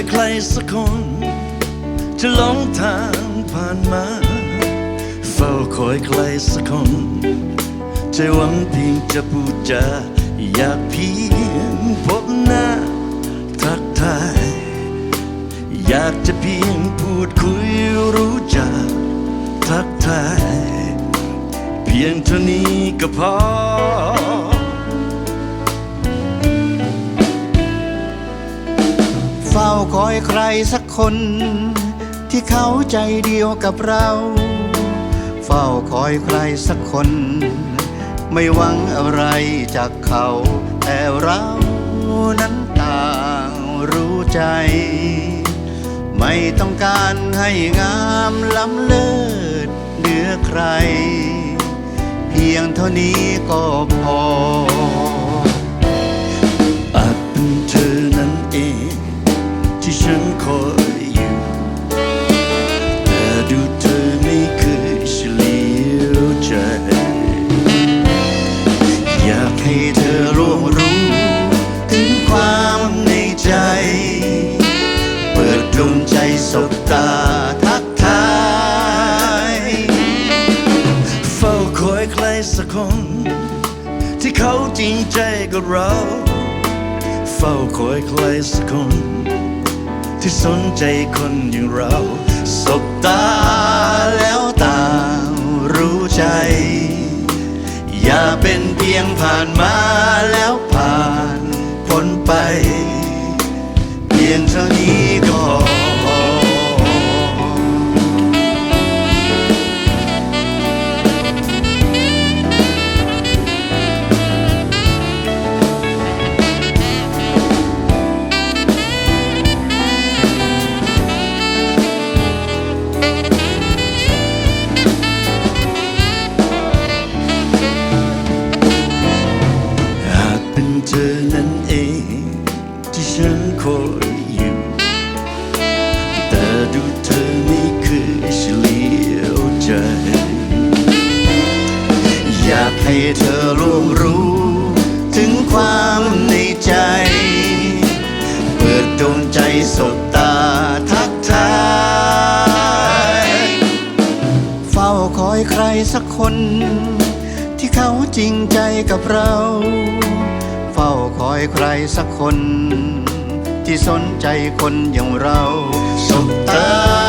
ยใครสักคน จะหลงทางผ่านมา เฝ้าคอยใครสักคนใจหวังเพียงจะพูดจาอยากเพียงพบหน้าทักทาย อยากจะเพียงพูดคุยรู้จักทักทาย เพียงเท่านี้ก็พอ คอยใครสักคน ที่เขาใจเดียวกับเรา เฝ้าคอยใครสักคน ไม่หวังอะไรจากเขา แต่เรานั้นต่างรู้ใจ ไม่ต้องการให้งามล้ำเลิศเหนือใคร เพียงเท่านี้ก็พอ อร่วงรู้ถึงความในใจ เปิดดวงใจสบตาทักทายเฝ้าคอยใครสักคน ที่เขาจริงใจกับเรา เฝ้าคอยใครสักคน ที่สนใจคนอย่างเราสบตาแล้วต่างรู้ใจ อย่าเป็นเพียงผ่านมาแล้วผ่านพ้นไป เพียงเท่านี้ ที่ฉันคอยอยู่ แต่ดูเธอไม่เคยเฉลียวใจ อยากให้เธอร่วงรู้ ถึงความในใจ เปิดดวงใจสบตาทักทาย เฝ้าคอยใครสักคน ที่เขาจริงใจกับเรา อยใครสักคน ที่สนใจคนอย่างเราสบตา